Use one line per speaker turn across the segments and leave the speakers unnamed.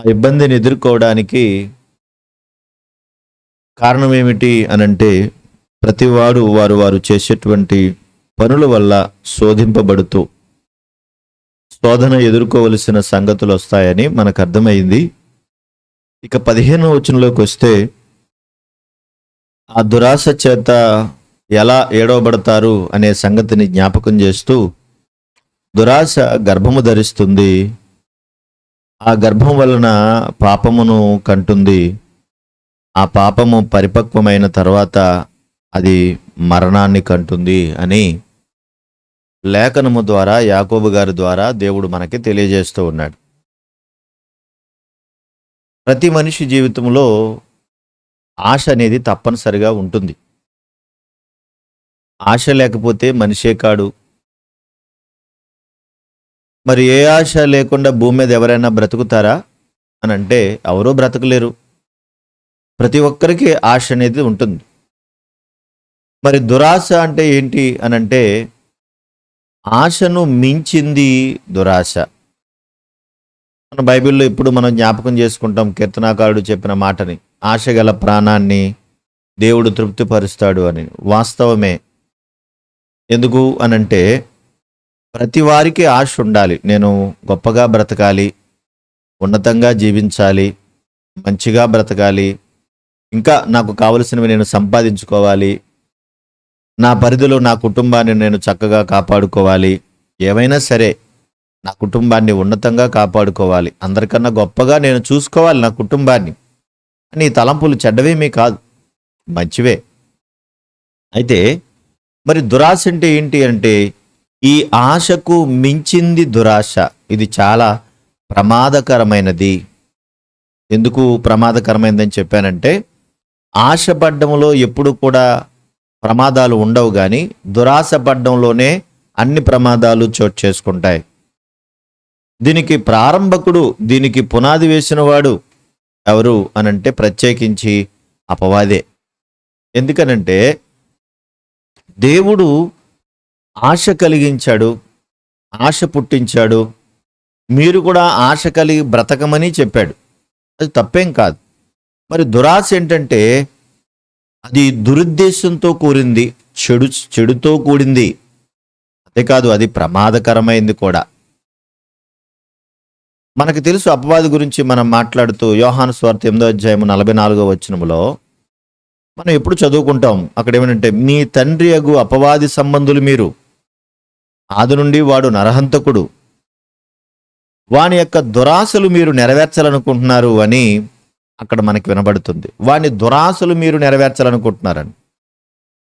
ఆ ఇబ్బందిని ఎదుర్కోవడానికి కారణం ఏమిటి అనంటే ప్రతివాడు వారు వారు చేసేటువంటి పనుల వల్ల శోధింపబడుతూ శోధన ఎదుర్కోవలసిన సంగతులు వస్తాయని మనకు అర్థమైంది. ఇక పదిహేను వచనంలోకి వస్తే ఆ దురాశ చేత ఎలా ఏడవబడతారు అనే సంగతిని జ్ఞాపకం చేస్తూ దురాశ గర్భము ధరిస్తుంది ఆ గర్భం వలన పాపమును కంటుంది. ఆ పాపము పరిపక్వమైన తర్వాత అది మరణాన్ని కంటుంది అని లేఖనము ద్వారా యాకోబు గారి ద్వారా దేవుడు మనకి తెలియజేస్తూ ఉన్నాడు. ప్రతి మనిషి జీవితంలో ఆశ అనేది తప్పనిసరిగా ఉంటుంది. ఆశ లేకపోతే మనిషే కాడు. మరి ఏ ఆశ లేకుండా భూమి మీద ఎవరైనా బ్రతుకుతారా? అని అంటే ఎవరూ బ్రతకలేరు. ప్రతి ఒక్కరికి ఆశ అనేది ఉంటుంది. మరి దురాశ అంటే ఏంటి అని అంటే ఆశను మించింది దురాశ. మన బైబిల్లో ఇప్పుడు మనం జ్ఞాపకం చేసుకుంటాం కీర్తనాకారుడు చెప్పిన మాటని ఆశ గల ప్రాణాన్ని దేవుడు తృప్తిపరుస్తాడు అని. వాస్తవమే. ఎందుకు అనంటే ప్రతి వారికి ఆశ ఉండాలి. నేను గొప్పగా బ్రతకాలి ఉన్నతంగా జీవించాలి మంచిగా బ్రతకాలి ఇంకా నాకు కావలసినవి నేను సంపాదించుకోవాలి నా పరిధిలో నా కుటుంబాన్ని నేను చక్కగా కాపాడుకోవాలి ఏమైనా సరే నా కుటుంబాన్ని ఉన్నతంగా కాపాడుకోవాలి. అందరికన్నా గొప్పగా నేను చూసుకోవాలి నా కుటుంబాన్ని. నీ తలంపులు చెడ్డవేమీ కాదు మంచివే. అయితే మరి దురాశ అంటే ఏంటి అంటే ఈ ఆశకు మించింది దురాశ. ఇది చాలా ప్రమాదకరమైనది. ఎందుకు ప్రమాదకరమైనదని చెప్పానంటే ఆశపడ్డంలో ఎప్పుడు కూడా ప్రమాదాలు ఉండవు కానీ దురాశ పడ్డంలోనే అన్ని ప్రమాదాలు చోటు చేసుకుంటాయి. దీనికి ప్రారంభకుడు దీనికి పునాది వేసినవాడు ఎవరు అనంటే ప్రత్యేకించి అపవాదే. ఎందుకనంటే దేవుడు ఆశ కలిగించాడు ఆశ పుట్టించాడు. మీరు కూడా ఆశ కలిగి బ్రతకమని చెప్పాడు. అది తప్పేం కాదు. మరి దురాశ ఏంటంటే అది దురుద్దేశంతో కూడింది చెడు చెడుతో కూడింది. అంతేకాదు అది ప్రమాదకరమైంది కూడా. మనకు తెలుసు అపవాది గురించి మనం మాట్లాడుతూ యోహాను స్వార్థ ఎనిమిదో అధ్యాయము నలభై నాలుగో వచనములో మనం ఎప్పుడు చదువుకుంటాం. అక్కడ ఏమంటే మీ తండ్రి అగు అపవాది సంబంధులు మీరు. ఆది నుండి వాడు నరహంతకుడు. వాని యొక్క దురాశలు మీరు నెరవేర్చాలనుకుంటున్నారు అని అక్కడ మనకి వినబడుతుంది. వాని దురాశలు మీరు నెరవేర్చాలనుకుంటున్నారని.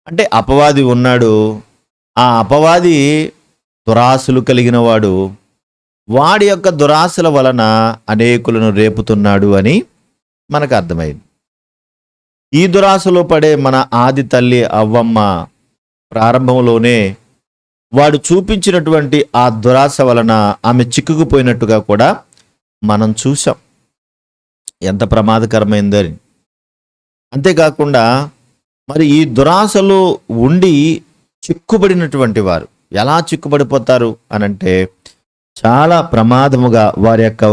అంటే అపవాది ఉన్నాడు. ఆ అపవాది దురాశలు కలిగిన వాడు. వాడి యొక్క దురాశల వలన అనేకులను రేపుతున్నాడు అని మనకు అర్థమైంది. ఈ దురాశలో పడే మన ఆది తల్లి అవ్వమ్మ ప్రారంభంలోనే వాడు చూపించినటువంటి ఆ దురాశ వలన ఆమె చిక్కుకుపోయినట్టుగా కూడా మనం చూసాం ఎంత ప్రమాదకరమైందని అంతేకాకుండా మరి ఈ దురాశలో ఉండి చిక్కుబడినటువంటి వారు ఎలా చిక్కుబడిపోతారు అనంటే చాలా ప్రమాదముగా వారి యొక్క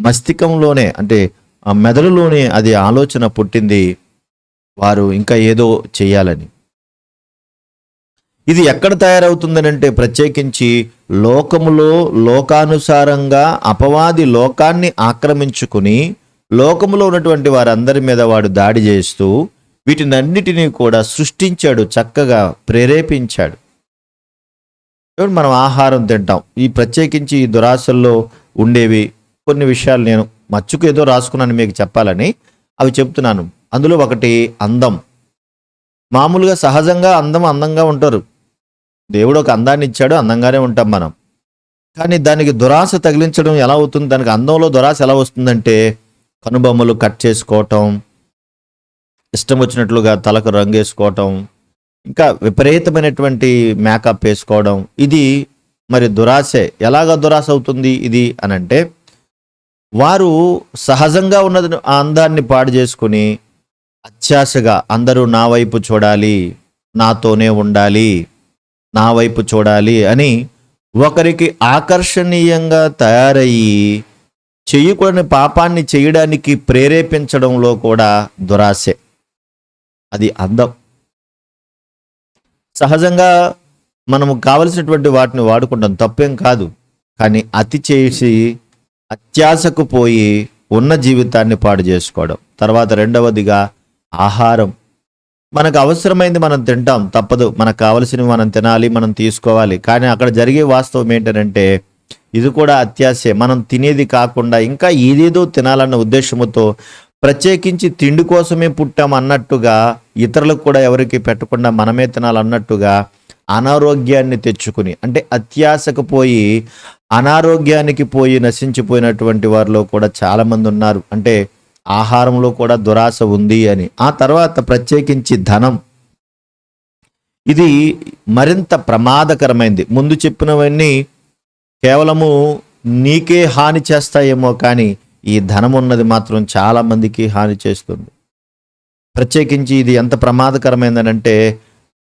మస్తికంలోనే అంటే ఆ మెదడులోనే అది ఆలోచన పుట్టింది. వారు ఇంకా ఏదో చేయాలని. ఇది ఎక్కడ తయారవుతుందనంటే ప్రత్యేకించి లోకములో లోకానుసారంగా అపవాది లోకాన్ని ఆక్రమించుకుని లోకములో ఉన్నటువంటి వారందరి మీద వాడు దాడి చేస్తూ వీటినన్నిటినీ కూడా సృష్టించాడు చక్కగా ప్రేరేపించాడు. మనం ఆహారం తింటాం. ఈ ప్రత్యేకించి ఈ దురాశల్లో ఉండేవి కొన్ని విషయాలు నేను మచ్చుకు ఏదో రాసుకున్నాను మీకు చెప్పాలని. అవి చెప్తున్నాను అందులో ఒకటి అందం. మామూలుగా సహజంగా అందం అందంగా ఉంటారు. దేవుడు ఒక అందాన్ని ఇచ్చాడు అందంగానే ఉంటాం మనం. కానీ దానికి దురాశ తగిలించడం ఎలా అవుతుంది? దానికి అందంలో దురాశ ఎలా వస్తుందంటే కనుబొమ్మలు కట్ చేసుకోవటం ఇష్టం వచ్చినట్లుగా తలకు రంగు వేసుకోవటం ఇంకా విపరీతమైనటువంటి మేకప్ వేసుకోవడం ఇది మరి దురాశే. ఎలాగ దురాశ అవుతుంది ఇది అని అంటే వారు సహజంగా ఉన్నది ఆ అందాన్ని పాడు చేసుకుని అత్యాశగా అందరూ నా వైపు చూడాలి నాతోనే ఉండాలి నా వైపు చూడాలి అని ఒకరికి ఆకర్షణీయంగా తయారయ్యి చేయకూడని పాపాన్ని చేయడానికి ప్రేరేపించడంలో కూడా దురాశే. అది అందం. సహజంగా మనము కావలసినటువంటి వాటిని వాడుకుంటాం. తప్పేం కాదు. కానీ అతి చేసి అత్యాశకు పోయి ఉన్న జీవితాన్ని పాడు చేసుకోవడం. తర్వాత రెండవదిగా ఆహారం. మనకు అవసరమైంది మనం తింటాం తప్పదు. మనకు కావలసినవి మనం తినాలి మనం తీసుకోవాలి. కానీ అక్కడ జరిగే వాస్తవం ఏంటంటే ఇది కూడా అత్యాశే. మనం తినేది కాకుండా ఇంకా ఏదేదో తినాలన్న ఉద్దేశంతో ప్రత్యేకించి తిండి కోసమే పుట్టాం అన్నట్టుగా ఇతరులకు కూడా ఎవరికి పెట్టకుండా మనమే తినాలన్నట్టుగా అనారోగ్యాన్ని తెచ్చుకుని అంటే అత్యాశకు పోయి అనారోగ్యానికి పోయి నశించిపోయినటువంటి వారిలో కూడా చాలామంది ఉన్నారు. అంటే ఆహారంలో కూడా దురాశ ఉంది అని. ఆ తర్వాత ప్రత్యేకించి ధనం. ఇది మరింత ప్రమాదకరమైంది. ముందు చెప్పినవన్నీ కేవలము నీకే హాని చేస్తాయేమో కానీ ఈ ధనం ఉన్నది మాత్రం చాలా మందికి హాని చేస్తుంది. ప్రత్యేకించి ఇది ఎంత ప్రమాదకరమైందనంటే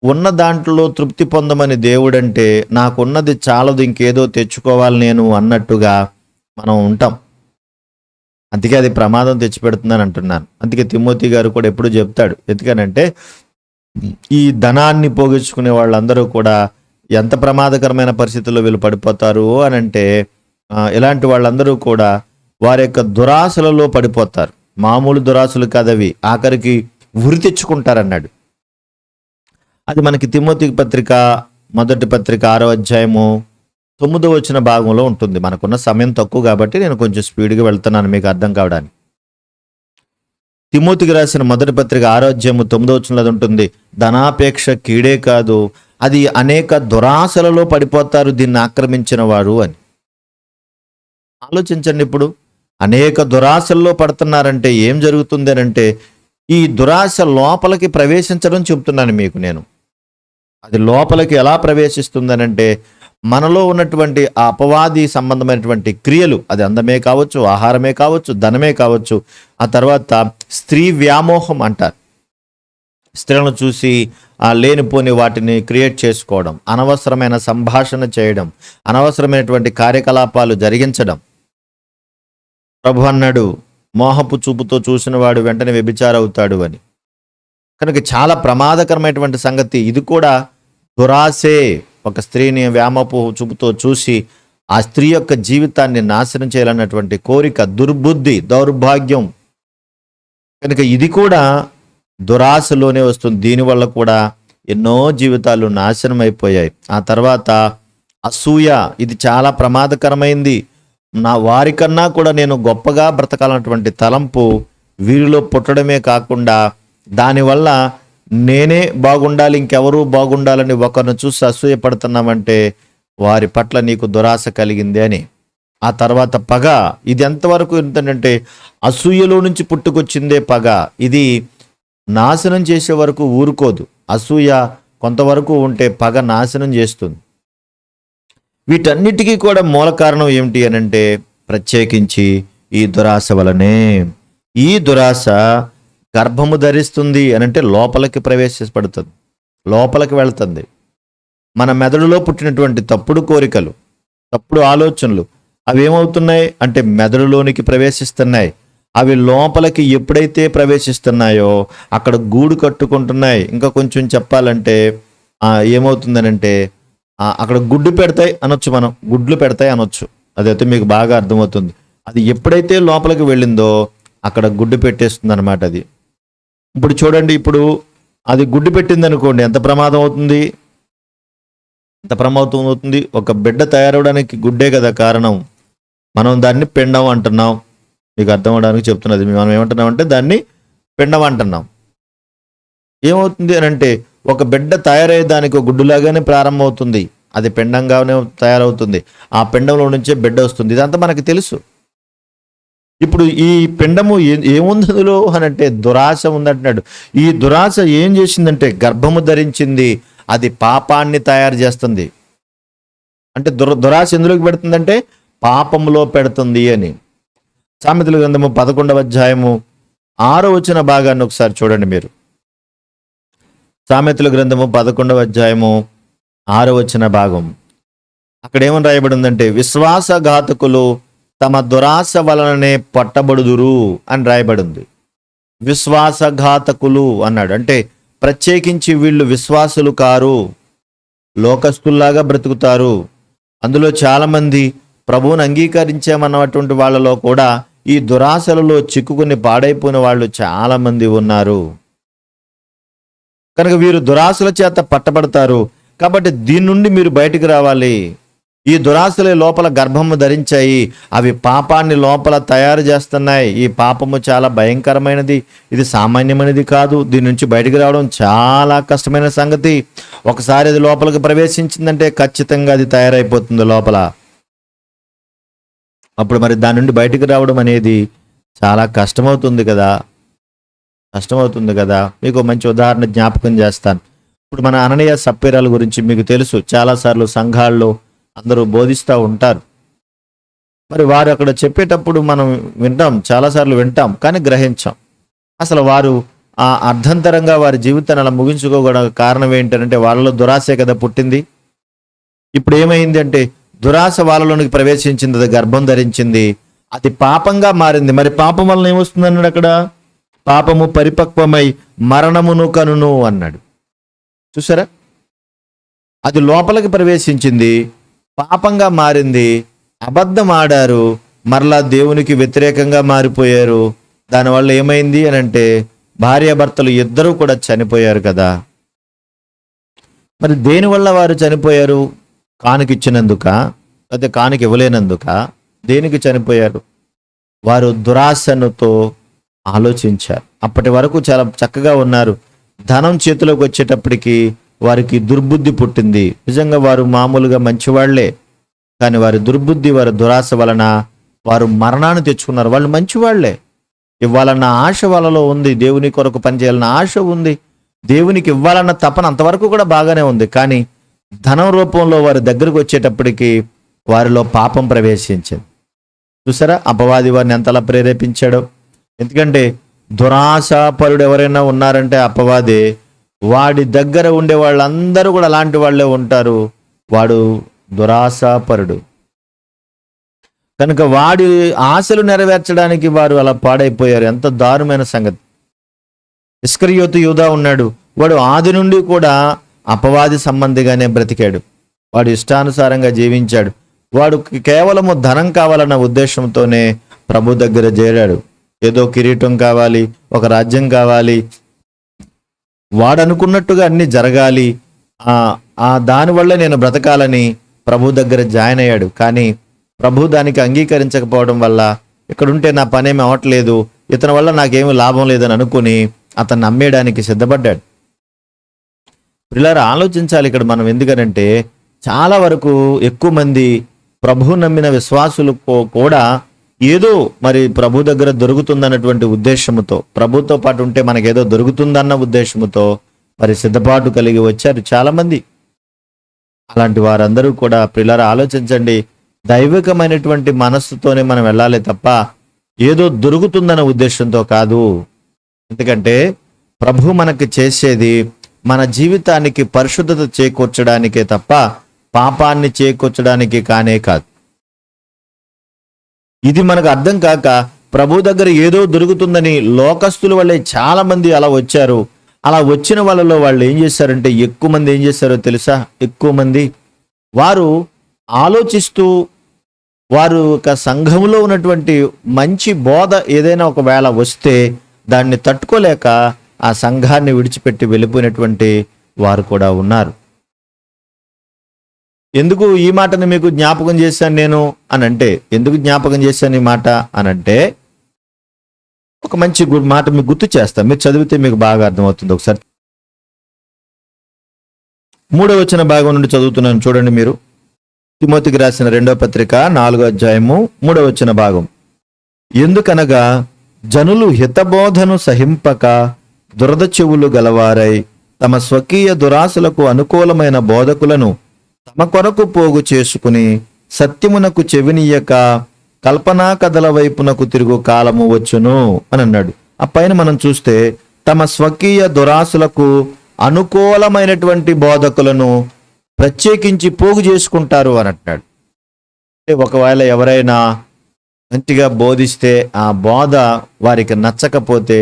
ఉన్న దాంట్లో తృప్తి పొందమని దేవుడంటే నాకున్నది చాలదు ఇంకేదో తెచ్చుకోవాలి నేను అన్నట్టుగా మనం ఉంటాం. అందుకే అది ప్రమాదం తెచ్చిపెడుతుందని అంటున్నాను. అందుకే తిమ్మోతి గారు కూడా ఎప్పుడు చెప్తాడు. ఎందుకనంటే ఈ ధనాన్ని పోగొచ్చుకునే వాళ్ళందరూ కూడా ఎంత ప్రమాదకరమైన పరిస్థితుల్లో వీళ్ళు పడిపోతారు అని అంటే ఇలాంటి వాళ్ళందరూ కూడా వారి యొక్క దురాశలలో పడిపోతారు. మామూలు దురాశలు కాదవి ఆఖరికి ఉరి తెచ్చుకుంటారన్నాడు. అది మనకి తిమ్మోతి పత్రిక మొదటి పత్రిక ఆరో అధ్యాయము తొమ్మిదో వచ్చిన భాగంలో ఉంటుంది. మనకున్న సమయం తక్కువ కాబట్టి నేను కొంచెం స్పీడ్గా వెళ్తున్నాను మీకు అర్థం కావడానికి. తిమోతికి రాసిన మొదటి పత్రిక ఆరోగ్యము తొమ్మిదో వచ్చినది ఉంటుంది. ధనాపేక్ష కీడే కాదు. అది అనేక దురాశలలో పడిపోతారు దీన్ని ఆక్రమించిన వారు అని. ఆలోచించండి ఇప్పుడు. అనేక దురాశల్లో పడుతున్నారంటే ఏం జరుగుతుంది అని అంటే ఈ దురాశ లోపలికి ప్రవేశించడం చెప్తున్నాను మీకు నేను. అది లోపలికి ఎలా ప్రవేశిస్తుందనంటే మనలో ఉన్నటువంటి ఆ అపవాది సంబంధమైనటువంటి క్రియలు అది అందమే కావచ్చు ఆహారమే కావచ్చు ధనమే కావచ్చు ఆ తర్వాత స్త్రీ వ్యామోహం అంటారు. స్త్రీలను చూసి ఆ లేనిపోని వాటిని క్రియేట్ చేసుకోవడం అనవసరమైన సంభాషణ చేయడం అనవసరమైనటువంటి కార్యకలాపాలు జరిగించడం. ప్రభు అన్నాడు మోహపు చూపుతో చూసిన వాడు వెంటనే వ్యభిచారవుతాడు అని. కనుక చాలా ప్రమాదకరమైనటువంటి సంగతి ఇది కూడా దురాసే ఒక స్త్రీని వ్యామపు చూపుతో చూసి ఆ స్త్రీ యొక్క జీవితాన్ని నాశనం చేయాలన్నటువంటి కోరిక దుర్బుద్ధి దౌర్భాగ్యం. కనుక ఇది కూడా దురాశలోనే వస్తుంది. దీనివల్ల కూడా ఎన్నో జీవితాలు నాశనం అయిపోయాయి ఆ తర్వాత అసూయ ఇది చాలా ప్రమాదకరమైంది. నా వారికన్నా కూడా నేను గొప్పగా బ్రతకాలన్నటువంటి తలంపు వీరిలో పుట్టడమే కాకుండా దానివల్ల నేనే బాగుండాలి ఇంకెవరూ బాగుండాలని ఒకరిని చూసి అసూయపడుతున్నామంటే వారి పట్ల నీకు దురాశ కలిగింది అని. ఆ తర్వాత పగ ఇది ఎంతవరకు ఏంటంటే అసూయలో నుంచి పుట్టుకొచ్చిందే పగ. ఇది నాశనం చేసే వరకు ఊరుకోదు. అసూయ కొంతవరకు ఉంటే పగ నాశనం చేస్తుంది. వీటన్నిటికీ కూడా మూల కారణం ఏమిటి అని అంటే ప్రత్యేకించి ఈ దురాశ వలనే. ఈ దురాశ గర్భము ధరిస్తుంది అని అంటే లోపలికి ప్రవేశపడుతుంది లోపలికి వెళ్తుంది. మన మెదడులో పుట్టినటువంటి తప్పుడు కోరికలు తప్పుడు ఆలోచనలు అవి ఏమవుతున్నాయి అంటే మెదడులోనికి ప్రవేశిస్తున్నాయి. అవి లోపలికి ఎప్పుడైతే ప్రవేశిస్తున్నాయో అక్కడ గూడు కట్టుకుంటున్నాయి. ఇంకా కొంచెం చెప్పాలంటే ఏమవుతుందనంటే అక్కడ గుడ్డు పెడతాయి అనొచ్చు మనం. గుడ్లు పెడతాయి అనొచ్చు. అదైతే మీకు బాగా అర్థమవుతుంది. అది ఎప్పుడైతే లోపలికి వెళ్ళిందో అక్కడ గుడ్డు పెట్టేస్తుంది అనమాట అది. ఇప్పుడు చూడండి ఇప్పుడు అది గుడ్డు పెట్టింది అనుకోండి ఎంత ప్రమాదం అవుతుంది? ఎంత ప్రమాదం అవుతుంది? ఒక బిడ్డ తయారవడానికి గుడ్డే కదా కారణం. మనం దాన్ని పిండం అంటున్నాం. మీకు అర్థం అవడానికి చెప్తున్నది. మనం ఏమంటున్నాం అంటే దాన్ని పిండం అంటున్నాం. ఏమవుతుంది అని అంటే ఒక బిడ్డ తయారయ్యే దానికి ఒక గుడ్డులాగానే ప్రారంభమవుతుంది. అది పిండంగానే తయారవుతుంది. ఆ పిండంలో నుంచే బిడ్డ వస్తుంది. ఇదంతా మనకు తెలుసు. ఇప్పుడు ఈ పిండము ఏముంది అందులో అని అంటే దురాశ ఉందంటున్నాడు. ఈ దురాశ ఏం చేసిందంటే గర్భము ధరించింది అది పాపాన్ని తయారు చేస్తుంది. అంటే దుర దురాశ ఎందులోకి పెడుతుందంటే పాపములో పెడుతుంది అని. సామెతల గ్రంథము పదకొండవ అధ్యాయము ఆరో వచ్చిన భాగాన్ని ఒకసారి చూడండి మీరు. సామెతల గ్రంథము పదకొండవ అధ్యాయము ఆరో వచ్చిన భాగం. అక్కడ ఏమని రాయబడి ఉందంటే విశ్వాసఘాతకులు తమ దురాశ వలననే పట్టబడుదురు అని రాయబడింది. విశ్వాసఘాతకులు అన్నాడు. అంటే ప్రత్యేకించి వీళ్ళు విశ్వాసులు కారు లోకస్తుల్లాగా బ్రతుకుతారు. అందులో చాలామంది ప్రభువుని అంగీకరించామన్నటువంటి వాళ్ళలో కూడా ఈ దురాశలలో చిక్కుకుని పాడైపోయిన వాళ్ళు చాలామంది ఉన్నారు. కనుక వీరు దురాశల చేత పట్టబడతారు. కాబట్టి దీని నుండి మీరు బయటికి రావాలి. ఈ దురాశలే లోపల గర్భము ధరించాయి. అవి పాపాన్ని లోపల తయారు చేస్తున్నాయి. ఈ పాపము చాలా భయంకరమైనది. ఇది సామాన్యమైనది కాదు. దీని నుంచి బయటకు రావడం చాలా కష్టమైన సంగతి. ఒకసారి అది లోపలికి ప్రవేశించిందంటే ఖచ్చితంగా అది తయారైపోతుంది లోపల. అప్పుడు మరి దాని నుండి బయటకు రావడం అనేది చాలా కష్టమవుతుంది కదా. కష్టమవుతుంది కదా. మీకు మంచి ఉదాహరణ జ్ఞాపకం చేస్తాను. ఇప్పుడు మన అననీయ సప్పేరాల గురించి మీకు తెలుసు. చాలాసార్లు సంఘాల్లో అందరూ బోధిస్తూ ఉంటారు. మరి వారు అక్కడ చెప్పేటప్పుడు మనం వింటాం చాలాసార్లు వింటాం కానీ గ్రహించాం. అసలు వారు ఆ అర్ధంతరంగా వారి జీవితాన్ని అలా ముగించుకోవడానికి కారణం ఏంటంటే వాళ్ళలో దురాశే కదా పుట్టింది. ఇప్పుడు ఏమైంది అంటే దురాశ వాళ్ళలోనికి ప్రవేశించింది అది గర్భం ధరించింది అది పాపంగా మారింది. మరి పాపం వలన ఏమొస్తుంది అన్నాడు అక్కడ? పాపము పరిపక్వమై మరణమును కనును అన్నాడు. చూసారా? అది లోపలికి ప్రవేశించింది. పాపంగా మారింది అబద్ధం ఆడారు మరలా దేవునికి వ్యతిరేకంగా మారిపోయారు. దానివల్ల ఏమైంది అని అంటే భార్యాభర్తలు ఇద్దరూ కూడా చనిపోయారు కదా. మరి దేనివల్ల వారు చనిపోయారు? కానుక ఇచ్చినందుక లేకపోతే కానుక ఇవ్వలేనందుక దేనికి చనిపోయారు? వారు దురాశనుతో ఆలోచించారు. అప్పటి వరకు చాలా చక్కగా ఉన్నారు. ధనం చేతిలోకి వచ్చేటప్పటికి వారికి దుర్బుద్ధి పుట్టింది. నిజంగా వారు మామూలుగా మంచివాళ్ళే. కానీ వారి దుర్బుద్ధి వారి దురాశ వలన వారు మరణాన్ని తెచ్చుకున్నారు. వాళ్ళు మంచివాళ్ళే. ఇవ్వాలన్న ఆశ వాళ్ళలో ఉంది. దేవుని కొరకు పనిచేయాలన్న ఆశ ఉంది. దేవునికి ఇవ్వాలన్న తపన అంతవరకు కూడా బాగానే ఉంది. కానీ ధనం రూపంలో వారి దగ్గరకు వచ్చేటప్పటికి వారిలో పాపం ప్రవేశించింది. చూసారా? అపవాది వారిని ఎంతలా ప్రేరేపించాడో? ఎందుకంటే దురాశాపరుడు ఎవరైనా ఉన్నారంటే అపవాదే. వాడి దగ్గర ఉండే వాళ్ళందరూ కూడా అలాంటి వాళ్ళే ఉంటారు. వాడు దురాశాపరుడు. కనుక వాడి ఆశలు నెరవేర్చడానికి వారు అలా పాడైపోయారు. ఎంత దారుణమైన సంగతి. ఇస్కరియోతు యూదా ఉన్నాడు. వాడు ఆది నుండి కూడా అపవాది సంబంధిగానే బ్రతికాడు. వాడు ఇష్టానుసారంగా జీవించాడు. వాడు కేవలము ధనం కావాలన్న ఉద్దేశంతోనే ప్రభు దగ్గర చేరాడు. ఏదో కిరీటం కావాలి ఒక రాజ్యం కావాలి వాడనుకున్నట్టుగా అన్ని జరగాలి. ఆ దానివల్ల నేను బ్రతకాలని ప్రభు దగ్గర జాయిన్ అయ్యాడు. కానీ ప్రభు దానికి అంగీకరించకపోవడం వల్ల ఇక్కడుంటే నా పనేమి అవ్వట్లేదు. ఇతని వల్ల నాకేమి లాభం లేదని అనుకుని అతన్ని నమ్మేయడానికి సిద్ధపడ్డాడు. పిల్లలు ఆలోచించాలి ఇక్కడ మనం ఎందుకనంటే చాలా వరకు ఎక్కువ మంది ప్రభు నమ్మిన విశ్వాసులు కూడా ఏదో మరి ప్రభు దగ్గర దొరుకుతుందన్నటువంటి ఉద్దేశముతో ప్రభుతో పాటు ఉంటే మనకేదో దొరుకుతుందన్న ఉద్దేశముతో మరి సిద్ధపాటు కలిగి వచ్చారు చాలా మంది అలాంటి వారందరూ కూడా పిల్లలు ఆలోచించండి దైవికమైనటువంటి మనస్సుతోనే మనం వెళ్ళాలి తప్ప ఏదో దొరుకుతుందన్న ఉద్దేశంతో కాదు. ఎందుకంటే ప్రభు మనకి చేసేది మన జీవితానికి పరిశుద్ధత చేకూర్చడానికే తప్ప పాపాన్ని చేకూర్చడానికి కానే కాదు. ఇది మనకు అర్థం కాక ప్రభు దగ్గర ఏదో దొరుకుతుందని లోకస్తుల వల్లే చాలా మంది అలా వచ్చారు. అలా వచ్చిన వాళ్ళలో వాళ్ళు ఏం చేశారంటే ఎక్కువ మంది ఏం చేశారో తెలుసా? ఎక్కువ మంది వారు ఆలోచిస్తూ వారు ఒక సంఘంలో ఉన్నటువంటి మంచి బోధ ఏదైనా ఒకవేళ వస్తే దాన్ని తట్టుకోలేక ఆ సంఘాన్ని విడిచిపెట్టి వెళ్ళిపోయినటువంటి వారు కూడా ఉన్నారు. ఎందుకు ఈ మాటని మీకు జ్ఞాపకం చేశాను నేను అని అంటే ఎందుకు జ్ఞాపకం చేశాను ఈ మాట అని అంటే ఒక మంచి మాట మీకు గుర్తు చేస్తాను మీరు చదివితే మీకు బాగా అర్థమవుతుంది ఒకసారి. మూడో వచ్చిన భాగం నుండి చదువుతున్నాను చూడండి మీరు. తిమోతికి రాసిన రెండవ పత్రిక నాలుగో అధ్యాయము మూడో వచ్చిన భాగం. ఎందుకనగా జనులు హితబోధను సహింపక దురద చెవులు గలవారై తమ స్వకీయ దురాశలకు అనుకూలమైన బోధకులను తమ కొరకు పోగు చేసుకుని సత్యమునకు చెవినీయక కల్పనా కథల వైపునకు తిరుగు కాలము వచ్చును అని అన్నాడు. ఆ పైన మనం చూస్తే తమ స్వకీయ దురాశలకు అనుకూలమైనటువంటి బోధకులను ప్రత్యేకించి పోగు చేసుకుంటారు అని అంటాడు ఒకవేళ ఎవరైనా మంచిగా బోధిస్తే ఆ బోధ వారికి నచ్చకపోతే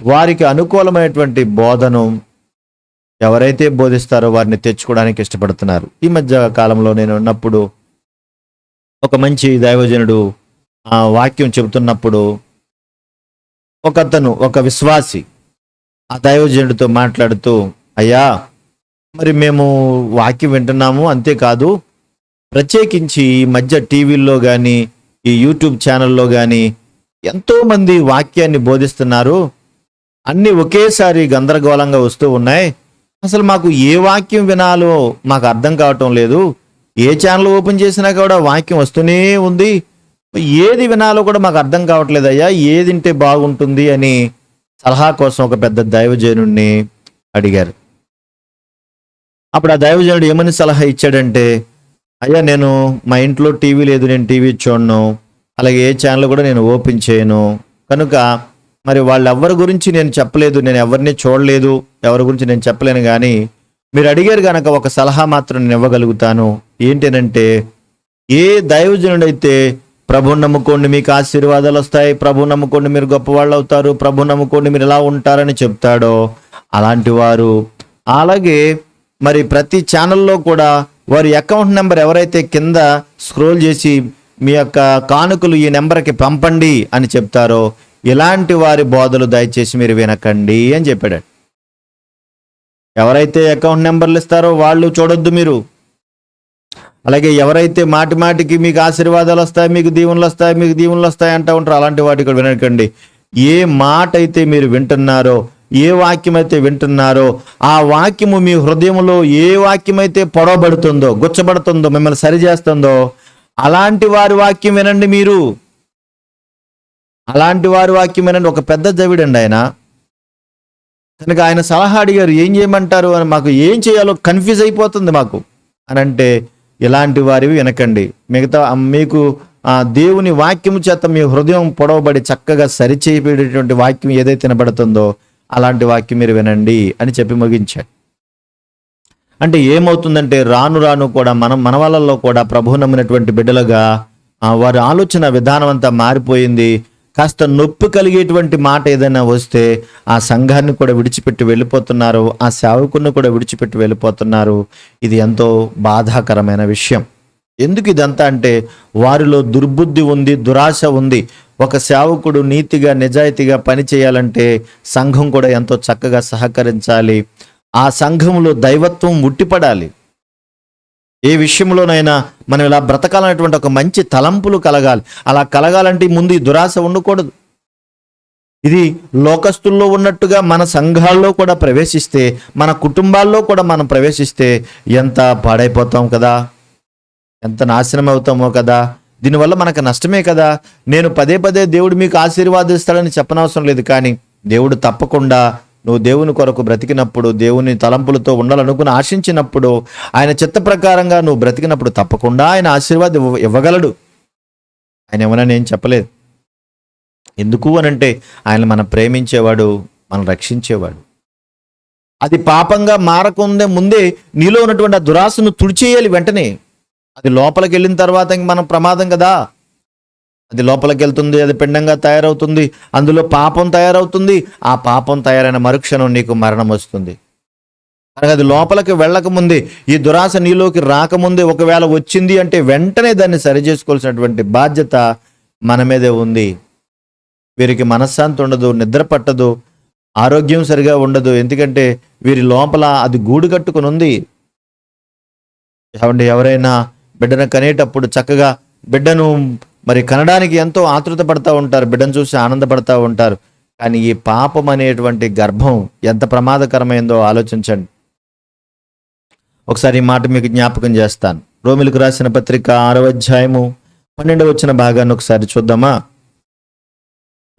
వారికి అనుకూలమైనటువంటి బోధను ఎవరైతే బోధిస్తారో వారిని తెచ్చుకోవడానికి ఇష్టపడుతున్నారు. ఈ మధ్య కాలంలో నేను ఉన్నప్పుడు ఒక మంచి దైవజనుడు ఆ వాక్యం చెబుతున్నప్పుడు ఒక అతను ఒక విశ్వాసి ఆ దైవజనుడితో మాట్లాడుతూ అయ్యా మరి మేము వాక్యం వింటున్నాము అంతేకాదు ప్రత్యేకించి ఈ మధ్య టీవీల్లో కానీ ఈ యూట్యూబ్ ఛానల్లో కానీ ఎంతోమంది వాక్యాన్ని బోధిస్తున్నారు. అన్నీ ఒకేసారి గందరగోళంగా వస్తూ ఉన్నాయి. అసలు మాకు ఏ వాక్యం వినాలో మాకు అర్థం కావటం లేదు. ఏ ఛానల్ ఓపెన్ చేసినా కూడా వాక్యం వస్తూనే ఉంది. ఏది వినాలో కూడా మాకు అర్థం కావట్లేదు అయ్యా. ఏది వింటే బాగుంటుంది అని సలహా కోసం ఒక పెద్ద దైవజనుడిని అడిగారు. అప్పుడు ఆ దైవజనుడు ఏమని సలహా ఇచ్చాడంటే అయ్యా నేను మా ఇంట్లో టీవీ లేదు నేను టీవీ చూడను. అలాగే ఏ ఛానల్ కూడా నేను ఓపెన్ చేయను. కనుక మరి వాళ్ళెవ్వరి గురించి నేను చెప్పలేదు నేను ఎవరిని చూడలేదు ఎవరి గురించి నేను చెప్పలేను కానీ మీరు అడిగారు కనుక ఒక సలహా మాత్రం నేను ఇవ్వగలుగుతాను. ఏంటనంటే ఏ దైవజనుడైతే ప్రభు నమ్ముకోండి మీకు ఆశీర్వాదాలు వస్తాయి ప్రభు నమ్ముకోండి మీరు గొప్పవాళ్ళు అవుతారు ప్రభు నమ్ముకోండి మీరు ఎలా ఉంటారని చెప్తాడో అలాంటి వారు. అలాగే మరి ప్రతి ఛానల్లో కూడా వారి అకౌంట్ నెంబర్ ఎవరైతే కింద స్క్రోల్ చేసి మీ యొక్క కానుకలు ఈ నెంబర్కి పంపండి అని చెప్తారో ఇలాంటి వారి బోధలు దయచేసి మీరు వినకండి అని చెప్పాడు ఎవరైతే అకౌంట్ నెంబర్లు ఇస్తారో వాళ్ళు చూడొద్దు మీరు. అలాగే ఎవరైతే మాటి మాటికి మీకు ఆశీర్వాదాలు వస్తాయి మీకు దీవెనలు వస్తాయి మీకు దీవెనలు వస్తాయి అంటూ ఉంటారు అలాంటి వాటి కూడా వినకండి. ఏ మాట అయితే మీరు వింటున్నారో ఏ వాక్యం అయితే వింటున్నారో ఆ వాక్యము మీ హృదయంలో ఏ వాక్యం అయితే పొడవబడుతుందో గుచ్చబడుతుందో మిమ్మల్ని సరిచేస్తుందో అలాంటి వారి వాక్యం వినండి మీరు. అలాంటి వారి వాక్యం ఒక పెద్ద జవిడండి ఆయన. కనుక ఆయన సలహా అడిగారు ఏం చేయమంటారు? అని మాకు ఏం చేయాలో కన్ఫ్యూజ్ అయిపోతుంది మాకు. అని అంటే ఇలాంటి వారివి వినకండి. మిగతా మీకు ఆ దేవుని వాక్యము చేత మీ హృదయం పొడవబడి చక్కగా సరిచేయబడేటువంటి వాక్యం ఏదైతే వినబడుతుందో అలాంటి వాక్యం మీరు వినండి అని చెప్పి ముగించాడు. అంటే ఏమవుతుందంటే రాను రాను కూడా మనం మన వాళ్ళల్లో కూడా ప్రభు నమ్మినటువంటి బిడ్డలుగా వారి ఆలోచన విధానం అంతా మారిపోయింది. కాస్త నొప్పి కలిగేటువంటి మాట ఏదైనా వస్తే ఆ సంఘాన్ని కూడా విడిచిపెట్టి వెళ్ళిపోతున్నారు ఆ సేవకుని కూడా విడిచిపెట్టి వెళ్ళిపోతున్నారు. ఇది ఎంతో బాధాకరమైన విషయం. ఎందుకు ఇదంతా అంటే వారిలో దుర్బుద్ధి ఉంది దురాశ ఉంది. ఒక సేవకుడు నీతిగా నిజాయితీగా పని చేయాలంటే సంఘం కూడా ఎంతో చక్కగా సహకరించాలి. ఆ సంఘంలో దైవత్వం ఉట్టిపడాలి. ఏ విషయంలోనైనా మనం ఇలా బ్రతకాలనేటువంటి ఒక మంచి తలంపులు కలగాలి. అలా కలగాలంటే ముందు ఈ దురాశ ఉండకూడదు. ఇది లోకస్తుల్లో ఉన్నట్టుగా మన సంఘాల్లో కూడా ప్రవేశిస్తే మన కుటుంబాల్లో కూడా మనం ప్రవేశిస్తే ఎంత పాడైపోతాం కదా? ఎంత నాశనం అవుతామో కదా? దీనివల్ల మనకు నష్టమే కదా? నేను పదే పదే దేవుడు మీకు ఆశీర్వాదిస్తాడని చెప్పనవసరం లేదు కానీ దేవుడు తప్పకుండా నువ్వు దేవుని కొరకు బ్రతికినప్పుడు దేవుని తలంపులతో ఉండాలనుకుని ఆశించినప్పుడు ఆయన చిత్త ప్రకారంగా నువ్వు బ్రతికినప్పుడు తప్పకుండా ఆయన ఆశీర్వాదం ఇవ్వగలడు. ఆయన ఏమన్నా నేను చెప్పలేదు. ఎందుకు అనంటే ఆయన మనం ప్రేమించేవాడు మనం రక్షించేవాడు. అది పాపంగా మారకుందే ముందే నీలో ఉన్నటువంటి ఆ దురాశను తుడిచేయాలి వెంటనే. అది లోపలికి వెళ్ళిన తర్వాత ఇంక మనం ప్రమాదం కదా. అది లోపలికి వెళ్తుంది అది పిండంగా తయారవుతుంది అందులో పాపం తయారవుతుంది. ఆ పాపం తయారైన మరుక్షణం నీకు మరణం వస్తుంది. కనుక అది లోపలికి వెళ్ళకముందే ఈ దురాశ నీలోకి రాకముందే ఒకవేళ వచ్చింది అంటే వెంటనే దాన్ని సరిచేసుకోవాల్సినటువంటి బాధ్యత మన మీదే ఉంది. వీరికి మనశ్శాంతి ఉండదు నిద్ర పట్టదు ఆరోగ్యం సరిగా ఉండదు. ఎందుకంటే వీరి లోపల అది గూడు కట్టుకుని ఉంది. ఎవరైనా బిడ్డను కనేటప్పుడు చక్కగా బిడ్డను మరి కనడానికి ఎంతో ఆతృత పడతా ఉంటారు బిడ్డను చూసి ఆనందపడతా ఉంటారు. కానీ ఈ పాపం అనేటువంటి గర్భం ఎంత ప్రమాదకరమైందో ఆలోచించండి. ఒకసారి ఈ మాట మీకు జ్ఞాపకం చేస్తాను. రోమిలకు రాసిన పత్రిక ఆరవ అధ్యాయము పన్నెండవ వచ్చిన భాగాన్ని ఒకసారి చూద్దామా?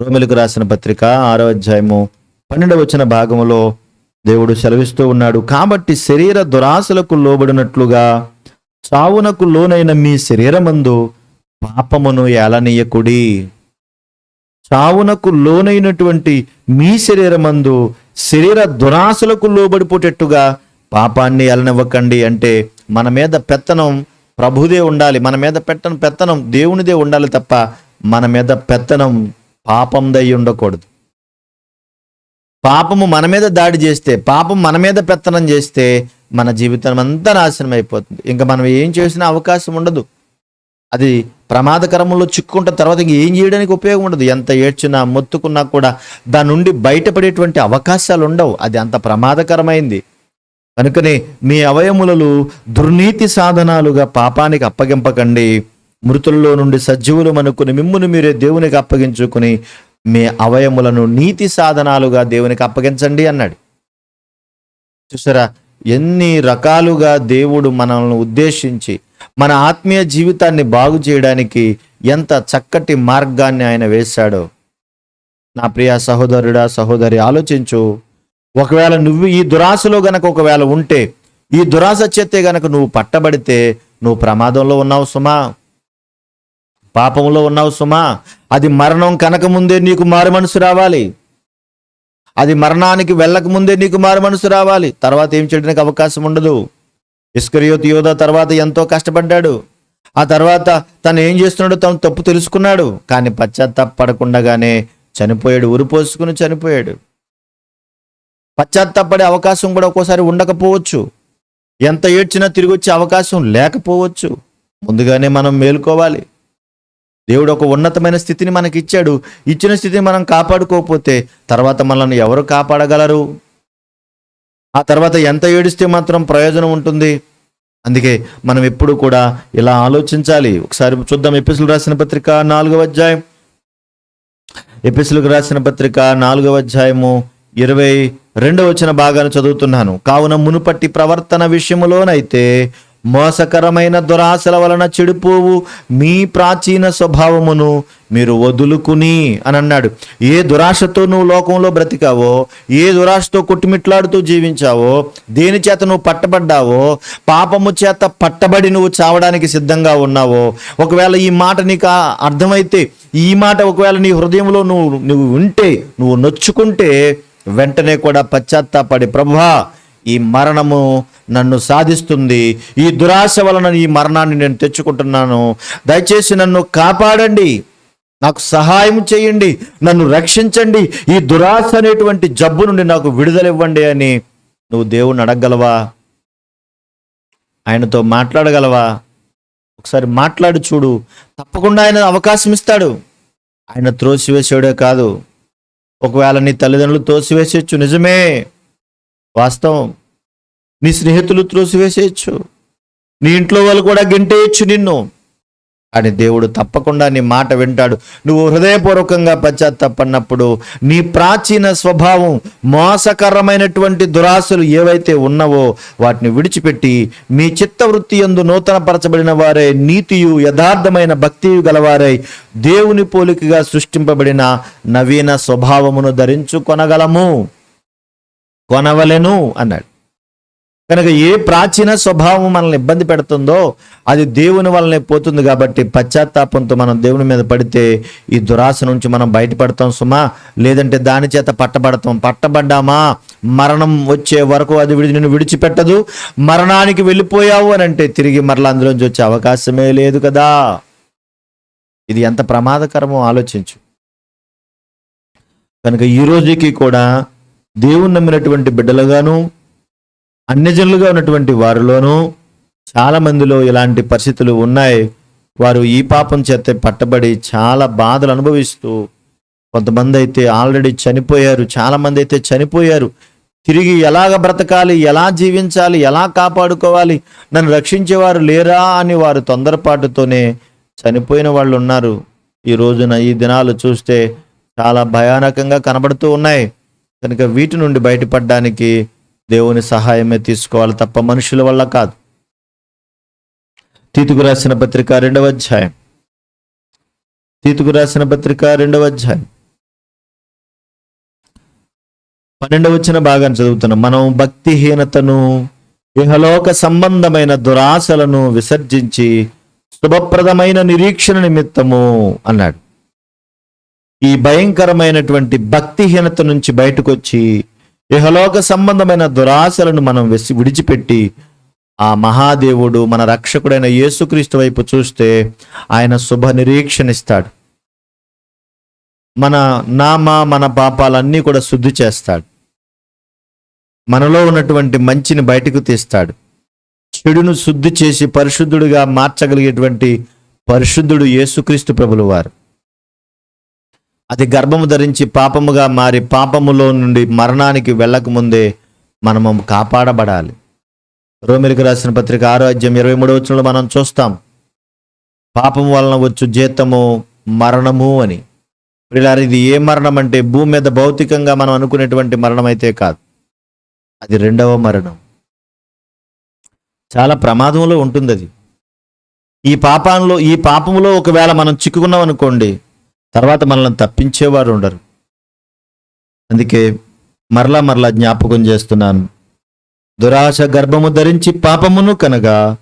రోమిలకు రాసిన పత్రిక ఆరవ అధ్యాయము పన్నెండవ వచ్చిన భాగములో దేవుడు సెలవిస్తూ ఉన్నాడు. కాబట్టి శరీర దురాశలకు లోబడినట్లుగా చావునకు లోనైన మీ శరీరమందు పాపమును ఏలనీయకుడి. చావునకు లోనైనటువంటి మీ శరీరమందు శరీర దురాశలకు లోబడిపోటట్టుగా పాపాన్ని ఎలనివ్వకండి అంటే మన మీద పెత్తనం ప్రభుదే ఉండాలి. మన మీద పెట్టను పెత్తనం దేవునిదే ఉండాలి తప్ప మన మీద పెత్తనం పాపందై ఉండకూడదు. పాపము మన మీద దాడి చేస్తే పాపం మన మీద పెత్తనం చేస్తే మన జీవితం అంతా నాశనం అయిపోతుంది ఇంకా మనం ఏం చేసినా అవకాశం ఉండదు. అది ప్రమాదకరంలో చిక్కుంట తర్వాత ఇంక ఏం చేయడానికి ఉపయోగం ఉండదు. ఎంత ఏడ్చినా మొత్తుకున్నా కూడా దాని నుండి బయటపడేటువంటి అవకాశాలు ఉండవు. అది అంత ప్రమాదకరమైంది. కనుకనే మీ అవయములలో దుర్నీతి సాధనాలుగా పాపానికి అప్పగింపకండి. మృతుల్లో నుండి సజీవులు అనుకుని మిమ్మును మీరే దేవునికి అప్పగించుకుని మీ అవయములను నీతి సాధనాలుగా దేవునికి అప్పగించండి అన్నాడు. చూసారా? ఎన్ని రకాలుగా దేవుడు మనల్ని ఉద్దేశించి మన ఆత్మీయ జీవితాన్ని బాగు చేయడానికి ఎంత చక్కటి మార్గాన్ని ఆయన వేశాడో. నా ప్రియ సహోదరుడా సహోదరి ఆలోచించు. ఒకవేళ నువ్వు ఈ దురాశలో గనక ఒకవేళ ఉంటే ఈ దురాశ చేతే గనక నువ్వు పట్టబడితే నువ్వు ప్రమాదంలో ఉన్నావు సుమా. పాపంలో ఉన్నావు సుమా. అది మరణం కనక ముందే నీకు మారు మనసు రావాలి. అది మరణానికి వెళ్ళక ముందే నీకు మారు మనసు రావాలి. తర్వాత ఏం చేయడానికి అవకాశం ఉండదు. ఇస్కరియోత్ యోధ తర్వాత ఎంతో కష్టపడ్డాడు. ఆ తర్వాత తను ఏం చేస్తున్నాడో తను తప్పు తెలుసుకున్నాడు. కానీ పశ్చాత్తాపడకుండానే చనిపోయాడు. ఉరిపోసుకుని చనిపోయాడు. పశ్చాత్తాపడే అవకాశం కూడా ఒక్కోసారి ఉండకపోవచ్చు. ఎంత ఏడ్చినా తిరిగి వచ్చే అవకాశం లేకపోవచ్చు. ముందుగానే మనం మేలుకోవాలి. దేవుడు ఒక ఉన్నతమైన స్థితిని మనకి ఇచ్చాడు ఇచ్చిన స్థితిని మనం కాపాడుకోకపోతే తర్వాత మనల్ని ఎవరు కాపాడగలరు? ఆ తర్వాత ఎంత ఏడిస్తే మాత్రం ప్రయోజనం ఉంటుంది? అందుకే మనం ఎప్పుడు కూడా ఇలా ఆలోచించాలి. ఒకసారి చూద్దాం. ఎపిసులు రాసిన పత్రిక నాలుగవ అధ్యాయం. ఎపిసులకు రాసిన పత్రిక నాలుగవ అధ్యాయము ఇరవై రెండవ వచ్చిన భాగాన్ని చదువుతున్నాను. కావున మునుపట్టి ప్రవర్తన విషయములోనైతే మోసకరమైన దురాశల వలన చెడిపోవు. మీ ప్రాచీన స్వభావమును మీరు వదులుకుని అని అన్నాడు. ఏ దురాశతో నువ్వు లోకంలో బ్రతికావో ఏ దురాశతో కొట్టుమిట్లాడుతూ జీవించావో దేని చేత నువ్వు పట్టబడ్డావో పాపము చేత పట్టబడి నువ్వు చావడానికి సిద్ధంగా ఉన్నావో ఒకవేళ ఈ మాట నీకు అర్థమైతే ఈ మాట ఒకవేళ నీ హృదయంలో నువ్వు నువ్వు ఉంటే నువ్వు నొచ్చుకుంటే వెంటనే కూడా పశ్చాత్తాపడి ప్రభా ఈ మరణము నన్ను సాధిస్తుంది. ఈ దురాశ వలన ఈ మరణాన్ని నేను తెచ్చుకుంటున్నాను. దయచేసి నన్ను కాపాడండి. నాకు సహాయం చేయండి. నన్ను రక్షించండి. ఈ దురాశ అనేటువంటి జబ్బు నుండి నాకు విడుదల ఇవ్వండి అని నువ్వు దేవుణ్ణి అడగగలవా? ఆయనతో మాట్లాడగలవా? ఒకసారి మాట్లాడు చూడు. తప్పకుండా ఆయన అవకాశం ఇస్తాడు. ఆయన త్రోసివేసాడే కాదు. ఒకవేళ నీ తల్లిదండ్రులు తోసివేసేచ్చు నిజమే. వాస్తవం. నీ స్నేహితులు త్రోసివేసేయచ్చు. నీ ఇంట్లో వాళ్ళు కూడా గెంటేయచ్చు నిన్ను. అని దేవుడు తప్పకుండా నీ మాట వింటాడు. నువ్వు హృదయపూర్వకంగా పశ్చాత్తపడినప్పుడు నీ ప్రాచీన స్వభావం మోసకరమైనటువంటి దురాశలు ఏవైతే ఉన్నావో వాటిని విడిచిపెట్టి మీ చిత్తవృత్తి ఎందు నూతనపరచబడిన వారే నీతియు యథార్థమైన భక్తియు గలవారై దేవుని పోలికగా సృష్టింపబడిన నవీన స్వభావమును ధరించుకొనగలము. కొనవలెను అన్నాడు. కనుక ఏ ప్రాచీన స్వభావం మనల్ని ఇబ్బంది పెడుతుందో అది దేవుని వల్లనే పోతుంది కాబట్టి పశ్చాత్తాపంతో మనం దేవుని మీద పడితే ఈ దురాశ నుంచి మనం బయటపడతాం సుమా. లేదంటే దాని చేత పట్టబడతాం. పట్టబడ్డామా? మరణం వచ్చే వరకు అది విడి నేను విడిచిపెట్టదు. మరణానికి వెళ్ళిపోయావు అని అంటే తిరిగి మరలా అందులోంచి వచ్చే అవకాశమే లేదు కదా. ఇది ఎంత ప్రమాదకరమో ఆలోచించు. కనుక ఈ రోజుకి కూడా దేవుని నమ్మినటువంటి బిడ్డలుగాను అన్యజనులుగా ఉన్నటువంటి వారిలోనూ చాలా మందిలో ఇలాంటి పరిస్థితులు ఉన్నాయి. వారు ఈ పాపం చేత పట్టబడి చాలా బాధలు అనుభవిస్తూ కొంతమంది అయితే ఆల్రెడీ చనిపోయారు చాలామంది అయితే చనిపోయారు. తిరిగి ఎలాగ బ్రతకాలి ఎలా జీవించాలి ఎలా కాపాడుకోవాలి నన్ను రక్షించేవారు లేరా అని వారు తొందరపాటుతోనే చనిపోయిన వాళ్ళు ఉన్నారు ఈ రోజున ఈ దినాలు చూస్తే చాలా భయానకంగా కనబడుతూ ఉన్నాయి. కనుక వీటి నుండి బయటపడడానికి దేవుని సహాయమే తీసుకోవాలి తప్ప మనుషుల వల్ల కాదు. తీతుకు రాసిన పత్రిక రెండవ అధ్యాయం. తీతుకు రాసిన పత్రిక రెండవ అధ్యాయం. పన్నెండవ వచ్చిన భాగాన్ని చదువుతున్నాం. మనం భక్తిహీనతను ఇహలోక సంబంధమైన దురాశలను విసర్జించి శుభప్రదమైన నిరీక్షణ నిమిత్తము అన్నాడు. ఈ భయంకరమైనటువంటి భక్తిహీనత నుంచి బయటకు వచ్చి ఇహలోక సంబంధమైన దురాశలను మనం వెసి విడిచిపెట్టి ఆ మహాదేవుడు మన రక్షకుడైన యేసుక్రీస్తు వైపు చూస్తే ఆయన శుభ నిరీక్షణ ఇస్తాడు మన నామ మన పాపాలన్నీ కూడా శుద్ధి చేస్తాడు. మనలో ఉన్నటువంటి మంచిని బయటకు తీస్తాడు. చెడును శుద్ధి చేసి పరిశుద్ధుడిగా మార్చగలిగేటువంటి పరిశుద్ధుడు యేసుక్రీస్తు ప్రభులు వారు. అది గర్భము ధరించి పాపముగా మారి పాపములో నుండి మరణానికి వెళ్ళకముందే మనము కాపాడబడాలి. రోమిలికి రాసిన పత్రిక ఆరోగ్యం ఇరవై మూడవ వచనంలో మనం చూస్తాం పాపం వలన వచ్చు జీతము మరణము అని. ప్రియులారా, ఇది ఏ మరణం అంటే భూమి మీద భౌతికంగా మనం అనుకునేటువంటి మరణం అయితే కాదు. అది రెండవ మరణం. చాలా ప్రమాదంలో ఉంటుంది అది ఈ పాపంలో ఈ పాపంలో ఒకవేళ మనం చిక్కుకున్నాం అనుకోండి తర్వాత మనల్ని తప్పించేవారు ఉండరు. అందుకే మరలా మరలా జ్ఞాపకం చేస్తున్నాను. దురాశ గర్భము ధరించి పాపమును కనగా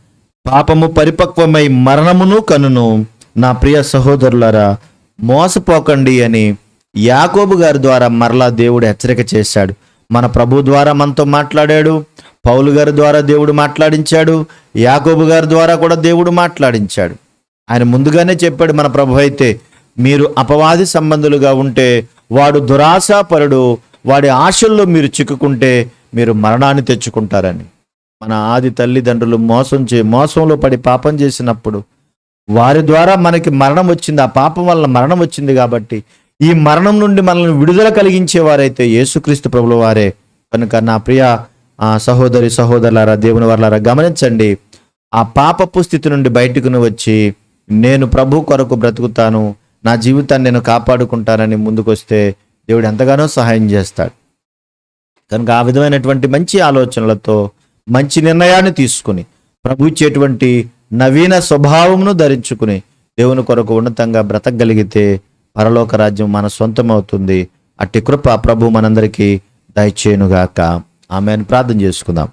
పాపము పరిపక్వమై మరణమును కనును. నా ప్రియ సహోదరులారా మోసపోకండి అని యాకోబు గారి ద్వారా మరలా దేవుడు హెచ్చరిక చేశాడు. మన ప్రభు ద్వారా మనతో మాట్లాడాడు పౌలు గారి ద్వారా దేవుడు మాట్లాడించాడు యాకోబు గారి ద్వారా కూడా దేవుడు మాట్లాడించాడు. ఆయన ముందుగానే చెప్పాడు మన ప్రభు అయితే మీరు అపవాది సంబంధులుగా ఉంటే వాడు దురాశాపరుడు వాడి ఆశల్లో మీరు చిక్కుకుంటే మీరు మరణాన్ని తెచ్చుకుంటారని. మన ఆది తల్లిదండ్రులు మోసం చే మోసంలో పడి పాపం చేసినప్పుడు వారి ద్వారా మనకి మరణం వచ్చింది. ఆ పాపం వల్ల మరణం వచ్చింది కాబట్టి ఈ మరణం నుండి మనల్ని విడుదల కలిగించే వారైతే యేసుక్రీస్తు ప్రభుల వారే. కనుక నా ప్రియ ఆ, సహోదరి సహోదరులారా దేవుని వారులారా గమనించండి. ఆ పాపపు స్థితి నుండి బయటకుని వచ్చి నేను ప్రభు కొరకు బ్రతుకుతాను. నా జీవితాన్ని నేను కాపాడుకుంటానని ముందుకొస్తే దేవుడు ఎంతగానో సహాయం చేస్తాడు. కనుక ఆ విధమైనటువంటి మంచి ఆలోచనలతో మంచి నిర్ణయాన్ని తీసుకుని ప్రభు ఇచ్చేటువంటి నవీన స్వభావమును ధరించుకుని దేవుని కొరకు ఉన్నతంగా బ్రతకగలిగితే పరలోక రాజ్యం మన సొంతం అవుతుంది అట్టి కృప ప్రభు మనందరికీ దయచేయునుగాక. ఆమెను. ప్రార్థన చేసుకుందాం.